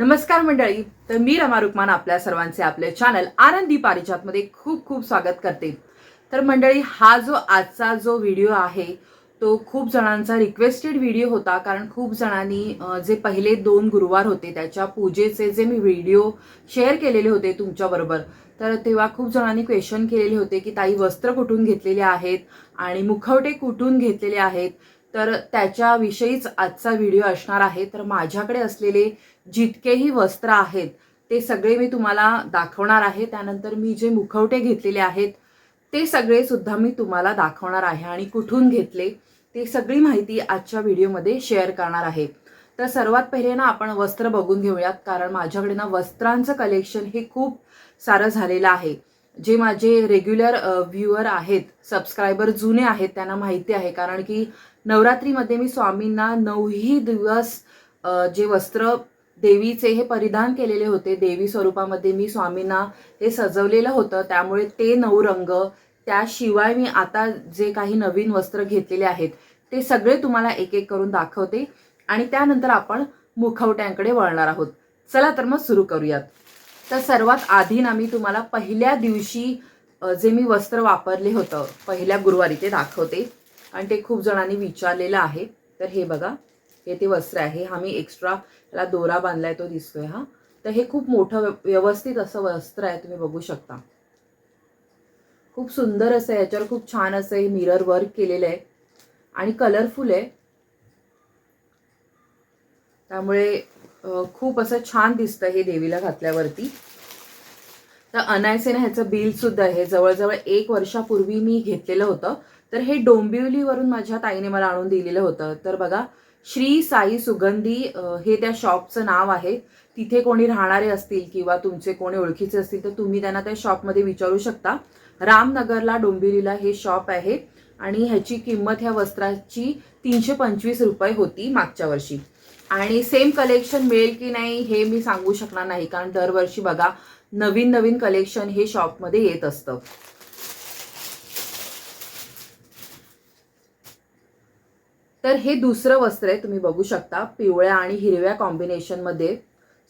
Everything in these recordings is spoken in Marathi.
नमस्कार मंडळी. तर मी रमा रुक्मान आपल्या सर्वांचे आपले चॅनल आनंदी पारिजातमध्ये खूप खूप स्वागत करते. तर मंडळी हा जो आजचा जो व्हिडिओ आहे तो खूप जणांचा रिक्वेस्टेड व्हिडिओ होता कारण खूप जणांनी जे पहिले दोन गुरुवार होते त्याच्या पूजेचे जे मी व्हिडिओ शेअर केलेले होते तुमच्याबरोबर तर तेव्हा खूप जणांनी क्वेश्चन केलेले होते की ताई वस्त्र कुठून घेतलेले आहेत आणि मुखवटे कुठून घेतलेले आहेत? तर त्याच्याविषयीच आजचा व्हिडिओ असणार आहे. तर माझ्याकडे असलेले जितकेही वस्त्र आहेत ते सगळे मी तुम्हाला दाखवणार आहे. त्यानंतर मी जे मुखवटे घेतलेले आहेत ते सगळे सुद्धा मी तुम्हाला दाखवणार आहे आणि कुठून घेतले ते सगळी माहिती आजच्या व्हिडिओमध्ये शेअर करणार आहे. तर सर्वात पहिले ना आपण वस्त्र बघून घेऊयात कारण माझ्याकडे ना वस्त्रांचं कलेक्शन हे खूप सारं झालेलं आहे. जे माझे रेग्युलर व्ह्युअर आहेत सबस्क्रायबर जुने आहेत त्यांना माहिती आहे. कारण की नवरात्रीमध्ये मी स्वामींना नऊही दिवस जे वस्त्र देवीचे हे परिधान केलेले होते. देवी स्वरूपामध्ये मी स्वामींना हे सजवलेलं होतं. त्यामुळे ते नऊ रंग त्याशिवाय मी आता जे काही नवीन वस्त्र घेतलेले आहेत ते सगळे तुम्हाला एक एक करून दाखवते. आणि त्यानंतर आपण मुखवट्यांकडे वळणार आहोत. चला तर मग सुरू करूयात. तर सर्वात आधी ना मी तुम्हाला पहिल्या दिवशी जे मी वस्त्र वापरले होतं पहिल्या गुरुवारी ते दाखवते. आणि ते खूप जणांनी विचारलेलं आहे. तर हे बघा. हे ते वस्त्र आहे. हा मी एक्स्ट्रा त्याला दोरा बांधलाय तो दिसतोय हा. तर हे खूप मोठं व्यवस्थित असं वस्त्र आहे तुम्ही बघू शकता. खूप सुंदर असं आहे. याच्यावर खूप छान असं हे मिरर वर्क केलेलं आहे. आणि कलरफुल आहे. त्यामुळे खूप असं छान दिसतं हे देवीला घातल्यावरती. तर अनायसेनं ह्याचं बिल सुद्धा आहे. जवळजवळ एक वर्षापूर्वी मी घेतलेलं होतं. तर हे डोंबिवलीवरून माझ्या ताईने मला आणून दिलेलं होतं. तर बघा श्री साई सुगंधी हे त्या शॉपचं नाव आहे. तिथे कोणी राहणारे असतील किंवा तुमचे कोणी ओळखीचे असतील तर तुम्ही त्यांना त्या शॉपमध्ये विचारू शकता. रामनगरला डोंबिवलीला हे शॉप आहे आणि ह्याची किंमत ह्या वस्त्राची तीनशे पंचवीस रुपये होती मागच्या वर्षी. आणि सेम कलेक्शन मिळेल की नाही हे मी सांगू शकणार नाही कारण दरवर्षी बघा नवीन नवीन कलेक्शन हे शॉपमध्ये येत असतं. तर हे दुसरं वस्त्र आहे तुम्ही बघू शकता पिवळ्या आणि हिरव्या कॉम्बिनेशनमध्ये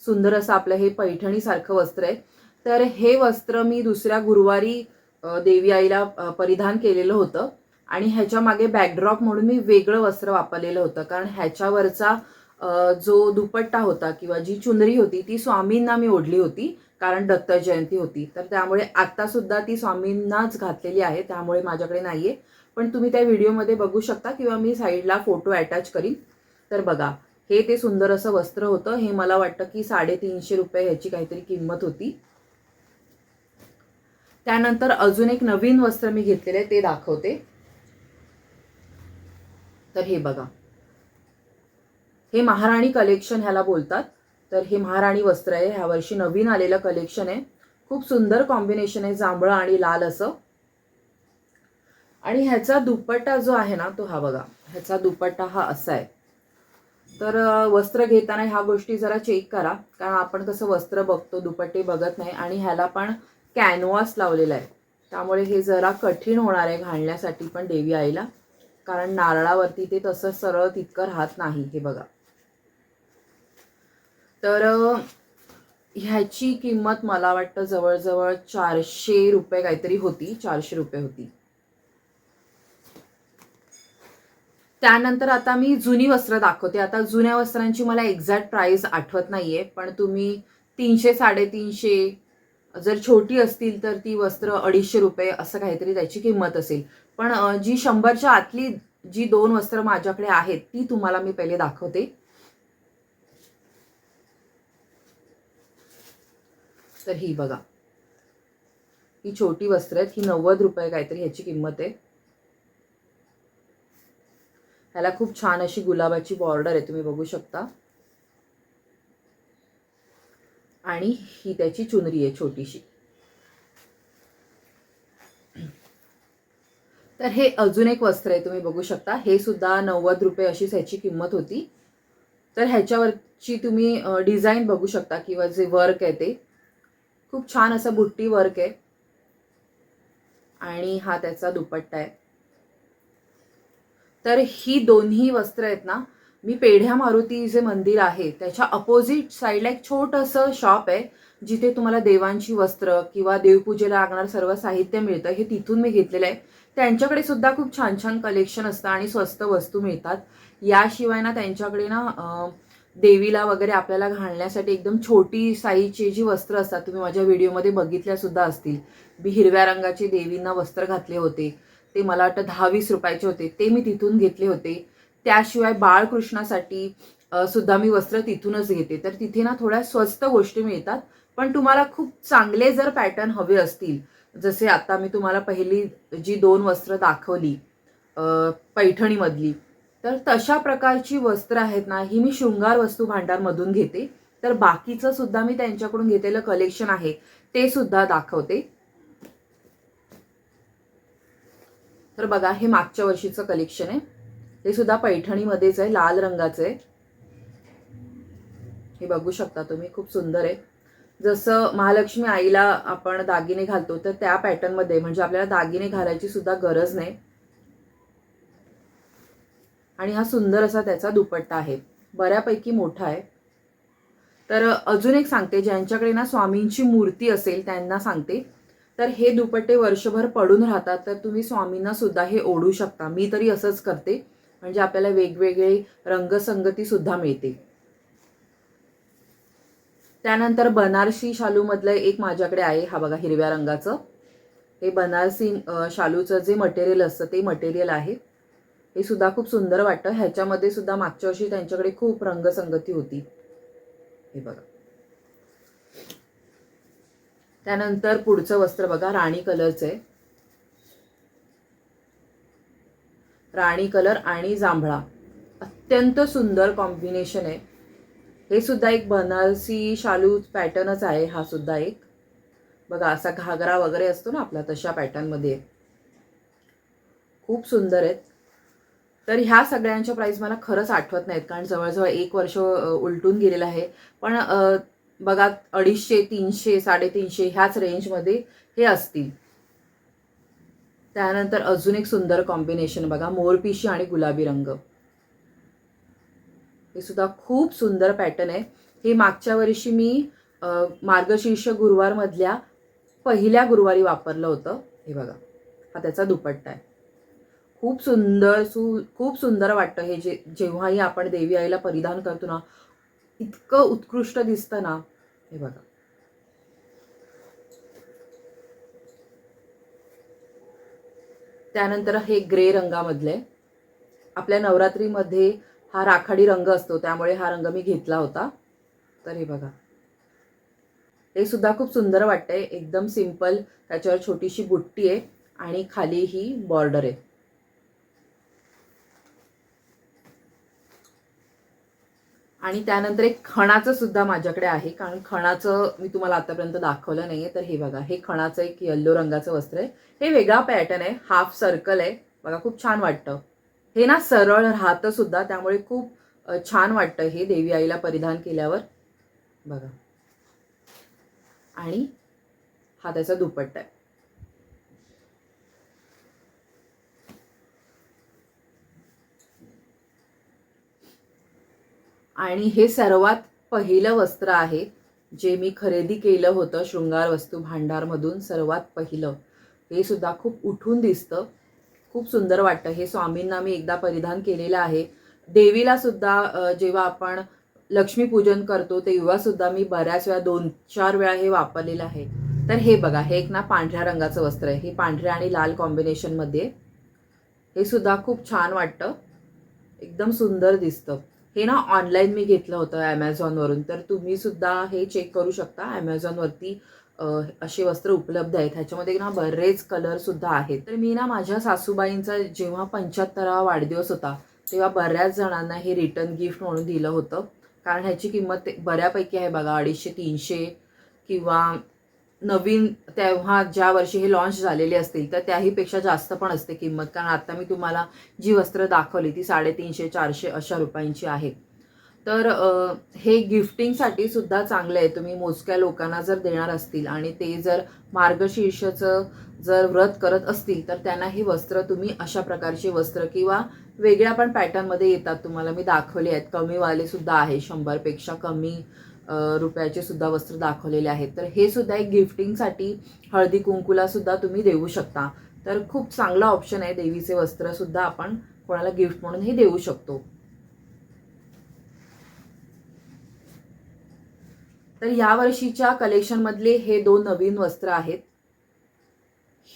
सुंदर असं आपलं हे पैठणीसारखं वस्त्र आहे. तर हे वस्त्र मी दुसऱ्या गुरुवारी देवी आईला परिधान केलेलं होतं. आणि ह्याच्या मागे बॅकड्रॉप म्हणून मी वेगळं वस्त्र वापरलेलं होतं. कारण ह्याच्यावरचा जो दुपट्टा होता किंवा जी चुनरी होती ती स्वामींना मी ओढली होती. कारण दत्त जयंती होती. तर त्यामुळे आता सुद्धा ती स्वामींनाच घातलेली आहे. त्यामुळे माझ्याकडे नाहीये. पण तुम्ही त्या व्हिडिओमध्ये बघू शकता किंवा मी साईडला फोटो अटॅच करीन. तर बघा हे ते सुंदर असं वस्त्र होतं. हे मला वाटतं की साडेतीनशे रुपये ह्याची काहीतरी किंमत होती. त्यानंतर अजून एक नवीन वस्त्र मी घेतलेलं आहे ते दाखवते. तर हे बघा. हे महाराणी कलेक्शन ह्याला बोलतात. तर हे महाराणी वस्त्र आहे. ह्या वर्षी नवीन आलेलं कलेक्शन आहे. खूप सुंदर कॉम्बिनेशन आहे. जांभळं आणि लाल असं. आणि ह्याचा दुपट्टा जो आहे ना तो हा बघा. ह्याचा दुपट्टा हा असा आहे. तर वस्त्र घेताना ह्या गोष्टी जरा चेक करा. कारण आपण कसं वस्त्र बघतो दुपट्टे बघत नाही. आणि ह्याला पण कॅनव्हास लावलेला आहे. त्यामुळे हे जरा कठीण होणार आहे घालण्यासाठी पण देवी आईला. कारण नारळावरती ते तसं सरळ तितकं राहत नाही हे बघा. तर ह्याची किंमत मला वाटतं जवळजवळ चारशे रुपये काहीतरी होती चारशे रुपये होती. त्यानंतर आता मी जुनी वस्त्र दाखवते. आता जुन्या वस्त्रांची मला एक्झॅक्ट प्राईस आठवत नाहीये पण तुम्ही तीनशे साडेतीनशे जर छोटी असतील तर ती वस्त्र अडीचशे रुपये असं काहीतरी त्याची किंमत असेल. पण जी शंभरच्या आतली जी दोन वस्त्र माझ्याकडे आहेत ती तुम्हाला मी पहिले दाखवते. तर ही बघा. ही छोटी वस्त्र आहेत. ही नव्वद रुपये काहीतरी ह्याची किंमत आहे. ह्याला खूप छान अशी गुलाबाची बॉर्डर आहे. तुम्ही बघू शकता. आणि ही त्याची चुनरी आहे छोटीशी. तर हे अजून एक वस्त्र आहे. तुम्ही बघू शकता. हे सुद्धा नव्वद रुपये अशीच ह्याची किंमत होती. तर ह्याच्यावरची तुम्ही डिझाईन बघू शकता किंवा जे वर्क आहे ते. खूप छान असं बुट्टी वर्क आहे. आणि हा त्याचा दुपट्टा आहे. तर ही दोन्ही वस्त्र आहेत ना मी पेढ्या मारुती जे मंदिर आहे त्याच्या अपोजिट साईडला एक छोटंसं शॉप आहे जिथे तुम्हाला देवांची वस्त्र किंवा देवपूजेला लागणार सर्व साहित्य मिळतं. हे तिथून मी घेतलेलं आहे. त्यांच्याकडे सुद्धा खूप छान छान कलेक्शन असतं आणि स्वस्त वस्तू मिळतात. याशिवाय ना त्यांच्याकडे ना देवीला वगैरे आपल्याला घालण्यासाठी एकदम छोटी साईजची जी वस्त्र असतात तुम्ही माझ्या व्हिडिओमध्ये बघितल्या सुद्धा असतील. मी हिरव्या रंगाचे देवींना वस्त्र घातले होते. ते मला वाटतं दहा वीस रुपयाचे होते. ते मी तिथून घेतले होते. त्याशिवाय बाळकृष्णासाठी सुद्धा मी वस्त्र तिथूनच घेते. तर तिथे ना थोड्या स्वस्त गोष्टी मिळतात पण तुम्हाला खूप चांगले जर पॅटर्न हवे असतील जसे आता मी तुम्हाला पहिली जी दोन वस्त्र दाखवली पैठणीमधली तर तशा प्रकारची वस्त्र आहेत ना ही मी शृंगार वस्तू भांडारमधून घेते. तर बाकीचं सुद्धा मी त्यांच्याकडून घेतलेलं कलेक्शन आहे ते सुद्धा दाखवते. तर बघा हे मागच्या वर्षीचं कलेक्शन आहे. हे सुद्धा पैठणीमध्येच आहे लाल रंगाचं आहे. हे बघू शकता तुम्ही खूप सुंदर आहे. जसं महालक्ष्मी आईला आपण दागिने घालतो तर त्या पॅटर्नमध्ये म्हणजे आपल्याला दागिने घालायची सुद्धा गरज नाही. आणि हा सुंदर असा त्याचा दुपट्टा आहे. बऱ्यापैकी मोठा आहे. तर अजून एक सांगते ज्यांच्याकडे ना स्वामींची मूर्ती असेल त्यांना सांगते. तर हे दुपट्टे वर्षभर पडून राहतात तर तुम्ही स्वामींना सुद्धा हे ओढू शकता. मी तरी असंच करते. म्हणजे आपल्याला वेगवेगळे रंगसंगती सुद्धा मिळते. त्यानंतर बनारसी शालूमधलं एक माझ्याकडे आहे. हा बघा हिरव्या रंगाचं. हे बनारसी शालूचं जे मटेरियल असतं ते मटेरियल आहे. हे सुद्धा खूप सुंदर वाटतं. ह्याच्यामध्ये सुद्धा मागच्या वर्षी त्यांच्याकडे खूप रंगसंगती होती. हे बघा. त्यानंतर पुढचं वस्त्र बघा राणी कलरचं आहे. राणी कलर आणि जांभळा. अत्यंत सुंदर कॉम्बिनेशन आहे. हे सुद्धा एक बनारसी शालू पॅटर्नच आहे हा सुद्धा एक. बघा असा घागरा वगैरे असतो ना आपला तशा पॅटर्नमध्ये खूप सुंदर आहेत. तर ह्या सगळ्यांच्या प्राईस मला खरंच आठवत नाहीत कारण जवळजवळ एक वर्ष उलटून गेलेलं आहे. पण बघा अडीचशे तीनशे साडेतीनशे ह्याच रेंजमध्ये हे असतील. त्यानंतर अजून एक सुंदर कॉम्बिनेशन बघा मोरपिशी आणि गुलाबी रंग. हे सुद्धा खूप सुंदर पॅटर्न आहे. हे मागच्या वर्षी मी मार्गशीर्ष गुरुवारमधल्या पहिल्या गुरुवारी वापरलं होतं. हे बघा हा त्याचा दुपट्टा आहे. खूप सुंदर सु खूप सुंदर वाटतं हे जे जेव्हाही आपण देवी आईला परिधान करतो ना इतकं उत्कृष्ट दिसतं ना. हे बघा. त्यानंतर हे ग्रे रंगामधले. आपल्या नवरात्रीमध्ये हा राखाडी रंग असतो त्यामुळे हा रंग मी घेतला होता. तर हे बघा. हे सुद्धा खूप सुंदर वाटतंय. एकदम सिंपल त्याच्यावर छोटीशी बुट्टी आहे आणि खाली ही बॉर्डर आहे. आणि त्यानंतर एक खणाचं सुद्धा माझ्याकडे आहे कारण खणाचं मी तुम्हाला आतापर्यंत दाखवलं नाही आहे तर हे बघा हे खणाचं एक येल्लो रंगाचं वस्त्र आहे. हे वेगळा पॅटर्न आहे हाफ सर्कल आहे. बघा खूप छान वाटतं. हे ना सरळ राहतं सुद्धा त्यामुळे खूप छान वाटतं हे देवी आईला परिधान केल्यावर. बघा. आणि हा त्याचा दुपट्टा आहे. आणि हे सर्वात पहिलं वस्त्र आहे जे मी खरेदी केलं होतं शृंगार वस्तू भांडारमधून सर्वात पहिलं. हे सुद्धा खूप उठून दिसतं. खूप सुंदर वाटतं. हे स्वामींना मी एकदा परिधान केलेलं आहे. देवीला सुद्धा जेव्हा आपण लक्ष्मीपूजन करतो तेव्हा सुद्धा मी बऱ्याच वेळा दोन चार वेळा हे वापरलेलं आहे. तर हे बघा हे एक ना पांढऱ्या रंगाचं वस्त्र आहे. हे पांढऱ्या आणि लाल कॉम्बिनेशनमध्ये हे सुद्धा खूप छान वाटतं. एकदम सुंदर दिसतं. हे ना ऑनलाईन मी घेतलं होतं ॲमेझॉनवरून तर तुम्ही सुद्धा हे चेक करू शकता. ॲमेझॉनवरती असे वस्त्र उपलब्ध आहेत. ह्याच्यामध्ये ना बरेच कलरसुद्धा आहेत. तर मी ना माझ्या सासूबाईंचा जेव्हा पंच्याहत्तरावा वाढदिवस होता तेव्हा बऱ्याच जणांना हे रिटर्न गिफ्ट म्हणून दिलं होतं. कारण ह्याची किंमत ते- बऱ्यापैकी आहे बघा अडीचशे तीनशे किंवा नवीन तेव्हा ज्या वर्षी हे लॉन्च झालेले असतील तर त्याहीपेक्षा जास्त पण असते किंमत. कारण आता मी तुम्हाला जी वस्त्र दाखवली ती साडेतीनशे चारशे अशा रुपयांची आहेत तर हे गिफ्टिंगसाठी सुद्धा चांगलं आहे. तुम्ही मोजक्या लोकांना जर देणार असतील आणि ते जर मार्गशीर्षचं जर व्रत करत असतील तर त्यांना हे वस्त्र तुम्ही अशा प्रकारचे वस्त्र किंवा वेगळ्या पण पॅटर्नमध्ये येतात. तुम्हाला मी दाखवले आहेत. कमीवाले सुद्धा आहे शंभरपेक्षा कमी. रुपयाचे सुद्धा वस्त्र दाखवलेले आहेत. तर हे सुद्धा एक गिफ्टिंगसाठी हळदी कुंकूला सुद्धा तुम्ही देऊ शकता. तर खूप चांगला ऑप्शन आहे. देवीचे वस्त्र सुद्धा आपण कोणाला गिफ्ट म्हणूनही देऊ शकतो. तर या वर्षीच्या कलेक्शनमधले हे दोन नवीन वस्त्र आहेत.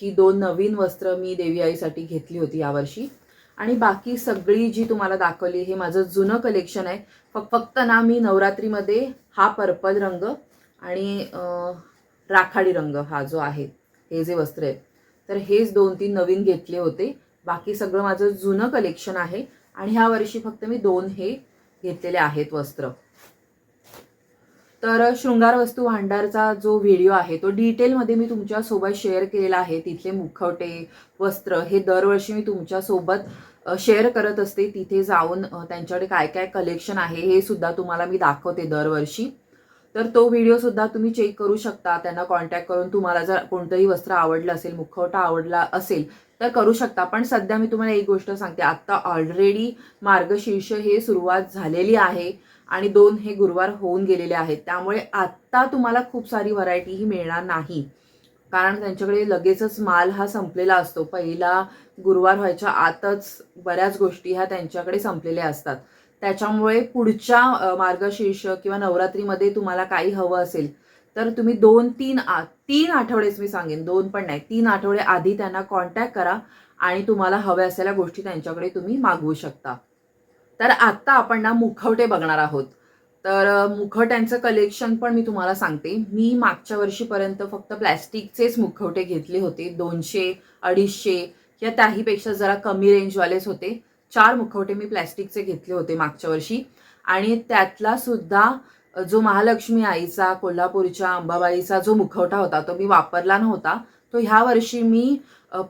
ही दोन नवीन वस्त्र मी देवी आईसाठी घेतली होती यावर्षी आणि बाकी सगळी जी तुम्हाला दाखवली हे माझं जुनं कलेक्शन आहे. फक्त फक्त ना मी नवरात्रीमध्ये हा पर्पल रंग आणि राखाडी रंग हा जो आहे हे जे वस्त्र आहे तर हेच दोन तीन नवीन घेतले होते. बाकी सगळं माझं जुनं कलेक्शन आहे आणि ह्या वर्षी फक्त मी दोन हे घेतलेले आहेत वस्त्र. तर शृंगार वस्तू भांडारचा जो व्हिडिओ आहे तो डिटेलमध्ये मी तुमच्यासोबत शेअर केलेला आहे. तिथले मुखवटे वस्त्र हे दरवर्षी मी तुमच्यासोबत शेअर करत असते तिथे जाऊन त्यांच्याकडे काय काय कलेक्शन आहे हे सुद्धा तुम्हाला मी दाखवते दरवर्षी. तर तो व्हिडिओ सुद्धा तुम्ही चेक करू शकता त्यांना कॉन्टॅक्ट करून तुम्हाला जर कोणतंही वस्त्र आवडलं असेल मुखवटा आवडला असेल तर करू शकता. पण सध्या मी तुम्हाला एक गोष्ट सांगते आत्ता ऑलरेडी मार्गशीर्ष हे सुरुवात झालेली आहे आणि दोन हे गुरुवार होऊन गेलेले आहेत. त्यामुळे आत्ता तुम्हाला खूप सारी व्हरायटी ही मिळणार नाही. कारण त्यांच्याकडे लगेचच माल हा संपलेला असतो. पहिला गुरुवार व्हायच्या आतच बऱ्याच गोष्टी ह्या त्यांच्याकडे संपलेल्या असतात. त्याच्यामुळे पुढच्या मार्गशीर्ष किंवा नवरात्रीमध्ये तुम्हाला काही हवं असेल तर तुम्ही दोन तीन आ तीन आठवडेच मी सांगेन. दोन पण नाही तीन आठवडे आधी त्यांना कॉन्टॅक्ट करा आणि तुम्हाला हव्या असलेल्या गोष्टी त्यांच्याकडे तुम्ही मागवू शकता. तर आत्ता आपण ना मुखवटे बघणार आहोत. तर मुखवट्यांचं कलेक्शन पण मी तुम्हाला सांगते. मी मागच्या वर्षीपर्यंत फक्त प्लॅस्टिकचेच मुखवटे घेतले होते. दोनशे अडीचशे या त्याहीपेक्षा जरा कमी रेंजवालेच होते. चार मुखवटे मी प्लॅस्टिकचे घेतले होते मागच्या वर्षी. आणि त्यातला सुद्धा जो महालक्ष्मी आईचा कोल्हापूरच्या अंबाबाईचा जो मुखवटा होता तो मी वापरला नव्हता. तो ह्या वर्षी मी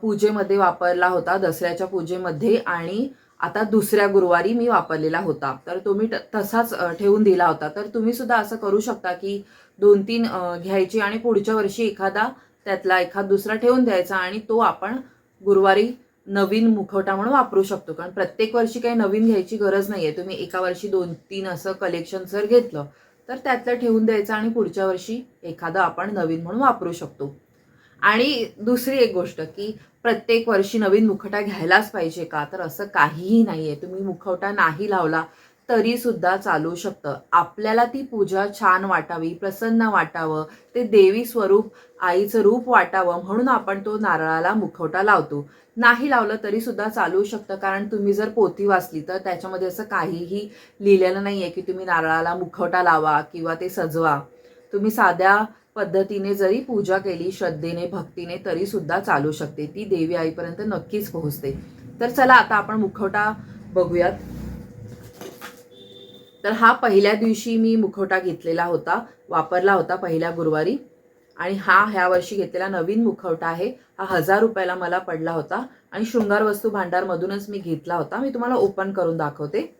पूजेमध्ये वापरला होता दसऱ्याच्या पूजेमध्ये. आणि आता दुसऱ्या गुरुवारी मी वापरलेला होता. तर तुम्ही तसाच ठेवून दिला होता. तर तुम्ही सुद्धा असं करू शकता की दोन तीन घ्यायची आणि पुढच्या वर्षी एखादा त्यातला एखाद दुसरा ठेवून द्यायचा आणि तो आपण गुरुवारी नवीन मुखवटा म्हणून वापरू शकतो. कारण प्रत्येक वर्षी काही नवीन घ्यायची गरज नाहीये. तुम्ही एका वर्षी दोन तीन असं कलेक्शन जर घेतलं तर त्यातलं ठेवून द्यायचं आणि पुढच्या वर्षी एखादं आपण नवीन म्हणून वापरू शकतो. आणि दुसरी एक गोष्ट की प्रत्येक वर्षी नवीन मुखवटा घ्यायलाच पाहिजे का? तर असं काहीही नाही आहे तुम्ही मुखवटा नाही लावला तरीसुद्धा चालू शकतं. आपल्याला ती पूजा छान वाटावी प्रसन्न वाटावं ते देवी स्वरूप आईचं रूप वाटावं म्हणून आपण तो नारळाला मुखवटा लावतो. नाही लावलं तरीसुद्धा चालू शकतं. कारण तुम्ही जर पोथी वाचली तर त्याच्यामध्ये असं काहीही लिहिलेलं नाही आहे की तुम्ही नारळाला मुखवटा लावा किंवा ते सजवा. तुम्ही साध्या पद्धतीने जरी पूजा केली श्रद्धेने भक्तीने तरी सुद्धा चालू शकते. ती देवी आईपर्यंत नक्कीच पोहोचते. तर चला आता आपण मुखवटा बघूयात. तर हा पहिल्या दिवशी मी मुखवटा घेतलेला होता वापरला होता पहिल्या गुरुवारी. आणि हा ह्या वर्षी घेतलेला नवीन मुखवटा आहे. हा हजार रुपयाला मला पडला होता. आणि शृंगार वस्तू भांडारमधूनच मी घेतला होता. मी तुम्हाला ओपन करून दाखवते.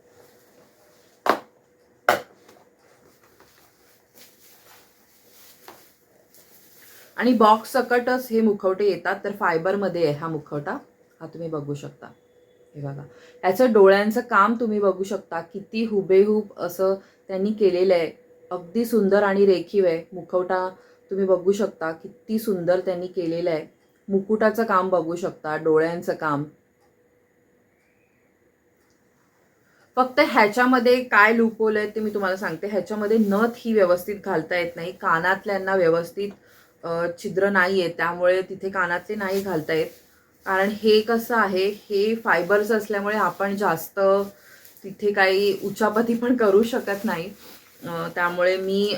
आणि बॉक्स सकटच हे मुखवटे येतात तर फायबरमध्ये आहे हा मुखवटा. हा तुम्ही बघू शकता. हे बघा. याचं डोळ्यांचं काम तुम्ही बघू शकता. किती हुबेहूब असं त्यांनी केलेलं आहे. अगदी सुंदर आणि रेखीव आहे. मुखवटा तुम्ही बघू शकता. किती सुंदर त्यांनी केलेलं आहे. मुकुटाचं काम बघू शकता. डोळ्यांचं काम. फक्त ह्याच्यामध्ये काय लुपवलं आहे ते मी तुम्हाला सांगते. ह्याच्यामध्ये नथ ही व्यवस्थित घालता येत नाही. कानातल्यांना व्यवस्थित छिद्र नाही आहेत त्यामुळे तिथे कानातले नाही घालता येत. कारण हे कसं आहे हे फायबर्स असल्यामुळे आपण जास्त तिथे काही उचापती पण करू शकत नाही. त्यामुळे मी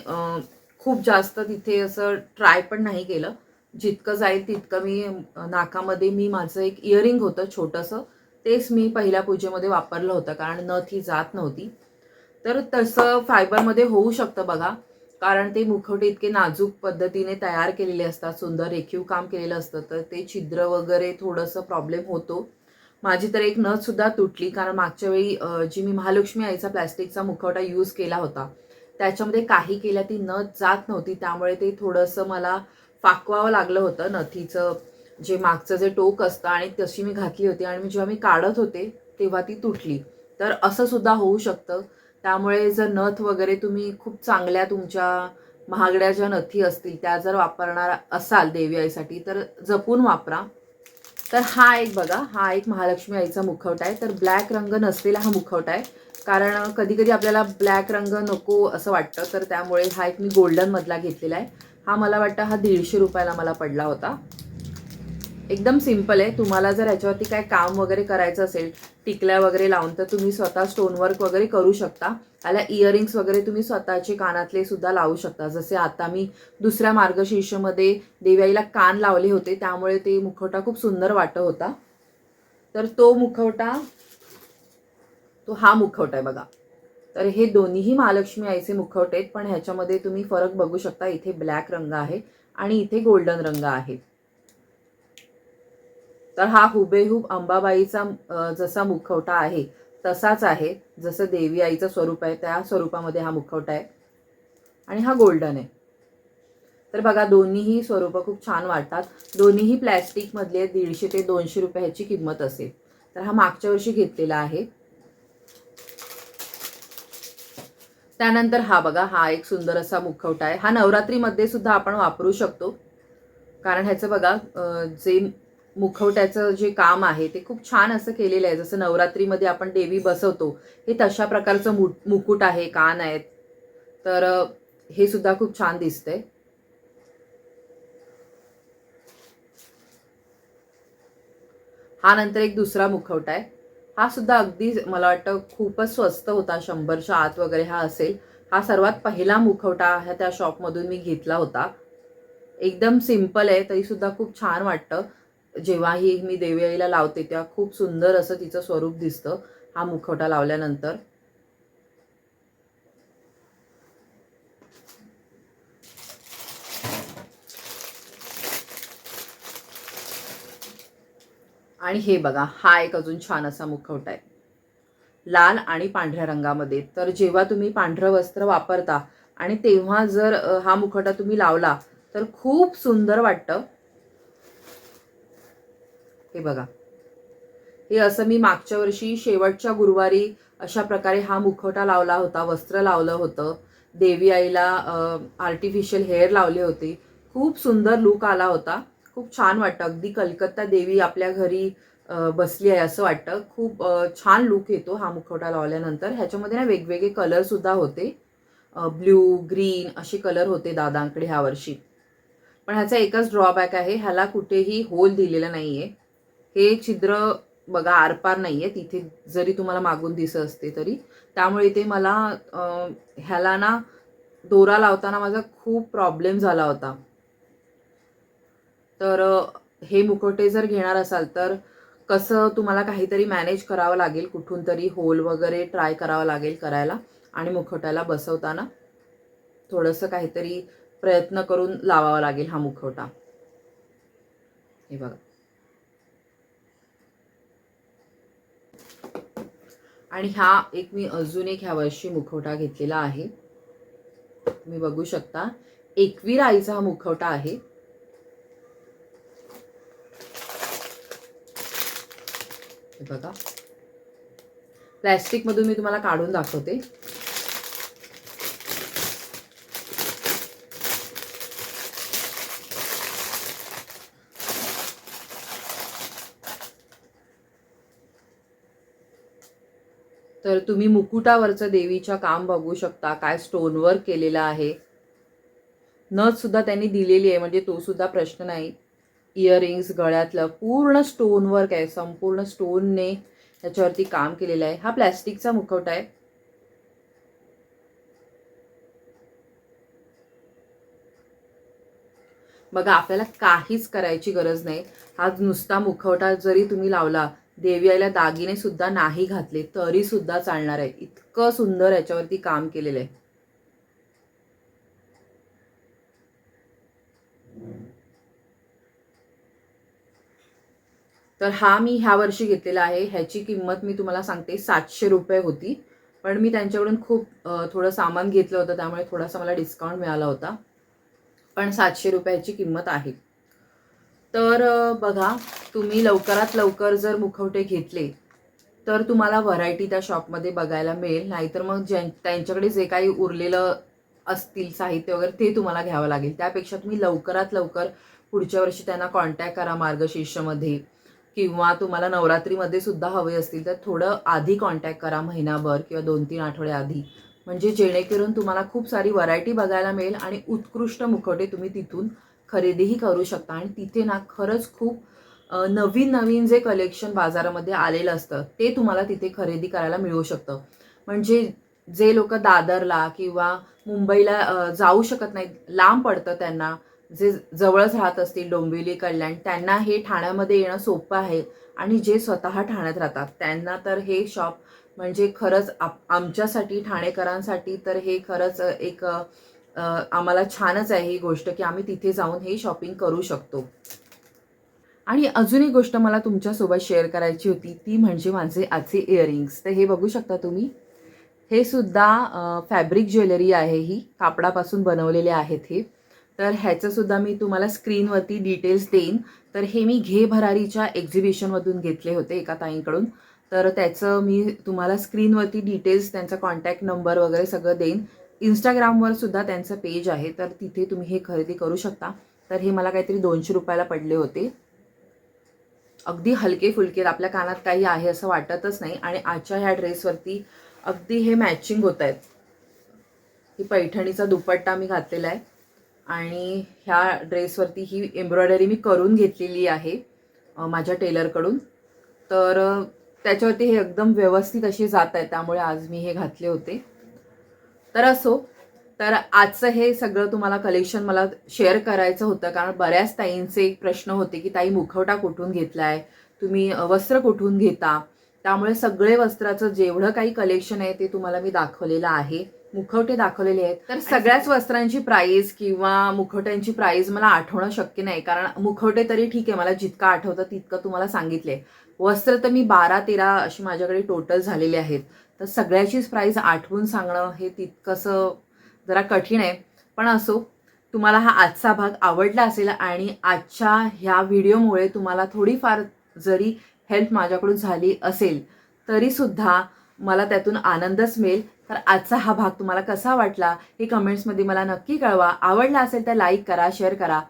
खूप जास्त तिथे असं ट्राय पण नाही केलं. जितकं जाईल तितकं मी नाकामध्ये मी माझं एक इयरिंग होतं छोटंसं. तेच मी पहिल्या पूजेमध्ये वापरलं होतं कारण नथ ही जात नव्हती. तर तसं फायबरमध्ये होऊ शकतं बघा. कारण ते मुखवटे इतके नाजूक पद्धतीने तयार केलेले असतात सुंदर रेखीव काम केलेलं असतं तर ते छिद्र वगैरे थोडंसं प्रॉब्लेम होतो. माझी तर एक नथ सुद्धा तुटली कारण मागच्या वेळी जी मी महालक्ष्मी आईचा प्लॅस्टिकचा मुखवटा यूज केला होता त्याच्यामध्ये काही केल्या ती नथ जात नव्हती त्यामुळे ते थोडंसं मला फाकवावं लागलं होतं नथीचं जे मागचं जे टोक असतं आणि तशी मी घातली होती आणि मी जेव्हा मी काढत होते तेव्हा ती तुटली. तर असं सुद्धा होऊ शकतं. त्यामुळे जर नथ वगैरे तुम्ही खूप चांगल्या तुमच्या महागड्या ज्या नथी असतील त्या जर वापरणार असाल देवी आईसाठी तर जपून वापरा. तर हा एक बघा हा एक महालक्ष्मी आईचा मुखवटा आहे. तर ब्लॅक रंग नसलेला हा मुखवटा आहे. कारण कधी कधी आपल्याला ब्लॅक रंग नको असं वाटतं तर त्यामुळे हा एक मी गोल्डनमधला घेतलेला आहे. हा मला वाटतं हा दीडशे रुपयाला मला पडला होता. एकदम सिंपल आहे. तुम्हाला जर याच्यावरती काय काम वगैरे करायचं असेल टिकल्या वगैरे लावून तर तुम्ही स्वतः स्टोन वर्क वगैरे करू शकता. त्याला इयरिंग्स वगैरे तुम्ही स्वतःचे कानातले सुद्धा लावू शकता. जसे आता मी दुसऱ्या मार्गशीर्षमध्ये देवाईला कान लावले होते त्यामुळे ते मुखवटा खूप सुंदर वाटत होता. तर तो मुखवटा तो हा मुखवटा आहे बघा. तर हे दोन्हीही महालक्ष्मी आईचे मुखवटे आहेत पण ह्याच्यामध्ये तुम्ही फरक बघू शकता. इथे ब्लॅक रंग आहे आणि इथे गोल्डन रंग आहे. तर हा हुबेहूब अंबाबाईचा जसा मुखवटा आहे तसाच आहे जसं देवी आईचं स्वरूप आहे त्या स्वरूपामध्ये हा मुखवटा आहे. आणि हा गोल्डन आहे. तर बघा दोन्हीही स्वरूपं खूप छान वाटतात. दोन्हीही प्लॅस्टिकमधले दीडशे ते दोनशे रुपयाची किंमत असेल. तर हा मागच्या वर्षी घेतलेला आहे. त्यानंतर हा बघा हा एक सुंदर असा मुखवटा आहे. हा नवरात्रीमध्ये सुद्धा आपण वापरू शकतो. कारण ह्याचं बघा जे मुखवट्याचं जे काम आहे ते खूप छान असं केलेलं आहे. जसं नवरात्रीमध्ये आपण देवी बसवतो हे तशा प्रकारचं मु मुकुट आहे कान आहेत तर हे सुद्धा खूप छान दिसतंय. हा नंतर एक दुसरा मुखवटा आहे. हा सुद्धा अगदी मला वाटतं खूपच स्वस्त होता शंभरच्या आत वगैरे हा असेल. हा सर्वात पहिला मुखवटा ह्या त्या शॉपमधून मी घेतला होता. एकदम सिंपल आहे तरी सुद्धा खूप छान वाटतं. जेव्हाही मी देवी आईला लावते तेव्हा खूप सुंदर असं तिचं स्वरूप दिसतं हा मुखवटा लावल्यानंतर. आणि हे बघा हा एक अजून छान असा मुखवटा आहे. लाल आणि पांढऱ्या रंगामध्ये. तर जेव्हा तुम्ही पांढरं वस्त्र वापरता आणि तेव्हा जर हा मुखवटा तुम्ही लावला तर खूप सुंदर वाटतं. हे बघा. हे असं मी मागच्या वर्षी शेवटच्या गुरुवारी अशा प्रकारे हा मुखवटा लावला होता वस्त्र लावलं होतं. देवी आईला आर्टिफिशियल हेअर लावले होते. खूप सुंदर लुक आला होता. खूप छान वाटतं. अगदी कलकत्ता देवी आपल्या घरी बसली आहे असं वाटतं. खूप छान लुक येतो हा मुखवटा लावल्यानंतर. ह्याच्यामध्ये ना वेगवेगळे कलर सुद्धा होते. ब्ल्यू ग्रीन असे कलर होते दादांकडे ह्या वर्षी. पण ह्याचा एकच ड्रॉबॅक आहे. ह्याला कुठेही होल दिलेला नाहीये. हे छिद्र बघा आरपार नाही आहे तिथे जरी तुम्हाला मागून दिसत असते तरी. त्यामुळे इथे मला ह्याला ना दोरा लावताना माझा खूप प्रॉब्लेम झाला होता. तर हे मुखवटे जर घेणार असाल तर कसं तुम्हाला काहीतरी मॅनेज करावं लागेल कुठून तरी होल वगैरे ट्राय करावं लागेल करायला आणि मुखवट्याला बसवताना थोडंसं काहीतरी प्रयत्न करून लावावा लागेल हा मुखवटा. हे बघा. आणि हा एक मी अजून एक ह्या वर्षी मुखवटा घेतलेला आहे. तुम्ही बघू शकता एकवीर आईचा हा मुखवटा आहे. बघा. प्लॅस्टिक मधून मी तुम्हाला काढून दाखवते. तर तुम्ही मुकुटावरचं देवीच्या काम बघू शकता काय स्टोनवर्क केलेलं आहे. नथ सुद्धा त्यांनी दिलेली आहे म्हणजे तो सुद्धा प्रश्न नाही. इयरिंग्स गळ्यातलं पूर्ण स्टोनवर्क आहे संपूर्ण स्टोनने त्याच्यावरती काम केलेलं आहे. हा प्लॅस्टिकचा मुखवटा आहे. बघा आपल्याला काहीच करायची गरज नाही. हा नुसता मुखवटा जरी तुम्ही लावला देवी आईला दागिने सुद्धा नाही घातले तरी सुद्धा चालणार आहे. इतकं सुंदर याच्यावरती काम केलेलं आहे. तर हा मी ह्या वर्षी घेतलेला आहे. ह्याची किंमत मी तुम्हाला सांगते सातशे रुपये होती. पण मी त्यांच्याकडून खूप थोडं सामान घेतलं होतं त्यामुळे थोडासा मला डिस्काउंट मिळाला होता. पण सातशे रुपयाची किंमत आहे. तर बघा तुम्ही लवकरात लवकर जर मुखवटे घेतले तर तुम्हाला व्हरायटी त्या शॉपमध्ये बघायला मिळेल. नाहीतर मग ज्यां त्यांच्याकडे जे काही उरलेलं असतील साहित्य वगैरे ते तुम्हाला घ्यावं लागेल. त्यापेक्षा तुम्ही लवकरात लवकर पुढच्या वर्षी त्यांना कॉन्टॅक्ट करा मार्गशीर्षमध्ये. किंवा तुम्हाला नवरात्रीमध्ये सुद्धा हवे असतील तर थोडं आधी कॉन्टॅक्ट करा महिनाभर किंवा दोन तीन आठवडे आधी. म्हणजे जेणेकरून तुम्हाला खूप सारी व्हरायटी बघायला मिळेल आणि उत्कृष्ट मुखवटे तुम्ही तिथून खरेदीही करू शकता. आणि तिथे ना खरंच खूप नवीन नवीन जे कलेक्शन बाजारामध्ये आलेलं असतं ते तुम्हाला तिथे खरेदी करायला मिळू शकतं. म्हणजे जे लोक दादरला किंवा मुंबईला जाऊ शकत नाहीत लांब पडतं त्यांना. जे जवळच राहत असतील डोंबिवली कल्याण त्यांना हे ठाण्यामध्ये येणं सोपं आहे. आणि जे स्वतः ठाण्यात राहतात त्यांना तर हे शॉप म्हणजे खरंच आप आमच्यासाठी ठाणेकरांसाठी तर हे खरंच एक आम्हाला छानच आहे ही गोष्ट की आम्ही तिथे जाऊन हे शॉपिंग करू शकतो. आणि अजून एक गोष्ट मला तुमच्यासोबत शेअर करायची होती ती म्हणजे माझे आजचे इयरिंग्स तर हे बघू शकता तुम्ही. हे सुद्धा फॅब्रिक ज्वेलरी आहे ही. कापडापासून बनवलेले आहेत हे. तर ह्याचंसुद्धा मी तुम्हाला स्क्रीनवरती डिटेल्स देईन. तर हे मी घे भरारीच्या एक्झिबिशनमधून घेतले होते एका ताईंकडून. तर त्याचं मी तुम्हाला स्क्रीनवरती डिटेल्स त्यांचा कॉन्टॅक्ट नंबर वगैरे सगळं देईन. इंस्टाग्रामवर सुद्धा त्यांचं पेज आहे. तर तिथे तुम्ही हे खरेदी करू शकता. तर हे मला काहीतरी दोनशे रुपयाला पडले होते. अगदी हलके फुलके आपल्या कानात काही आहे असं वाटतच नाही आणि आजच्या ह्या ड्रेसवरती अगदी हे मॅचिंग होत आहेत. ही पैठणीचा दुपट्टा मी घातलेला आहे आणि ह्या ड्रेसवरती ही एम्ब्रॉयडरी मी करून घेतलेली आहे माझ्या टेलरकडून. तर त्याच्यावरती हे एकदम व्यवस्थित असे जात आहे त्यामुळे आज मी हे घातले होते. तर असो तर आजचं हे सगळं तुम्हाला कलेक्शन मला शेअर करायचं होतं कारण बऱ्याच ताईंचे प्रश्न होते की ताई मुखवटा कुठून घेतलाय? तुम्ही अ, वस्त्र कुठून घेता? त्यामुळे सगळे वस्त्राचं जेवढं काही कलेक्शन आहे ते तुम्हाला मी दाखवलेलं आहे. मुखवटे दाखवलेले आहेत. तर सगळ्याच वस्त्रांची प्राईस किंवा मुखवट्यांची प्राईस मला आठवणं शक्य नाही कारण मुखवटे तरी ठीक आहे मला जितकं आठवतं तितकं तुम्हाला सांगितले. वस्त्र तर मी बारा तेरा अशी माझ्याकडे टोटल झालेले आहेत. तर सगळ्याचीच प्राईस आठवून सांगणं हे तितकंसं जरा कठीण आहे पण असो. तुम्हाला हा आजचा भाग आवडला असेल आणि आजच्या ह्या व्हिडिओमुळे तुम्हाला थोडीफार जरी हेल्प माझ्याकडून झाली असेल तरीसुद्धा मला त्यातून आनंदच मिळेल. तर आजचा हा भाग तुम्हाला कसा वाटला हे कमेंट्समध्ये मला नक्की कळवा. आवडला असेल तर लाईक करा शेअर करा.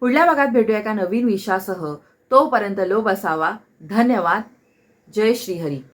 पुढल्या भागात भेटूया एका नवीन विषयासह. तोपर्यंत लोभ असावा. धन्यवाद. जय श्रीहरी.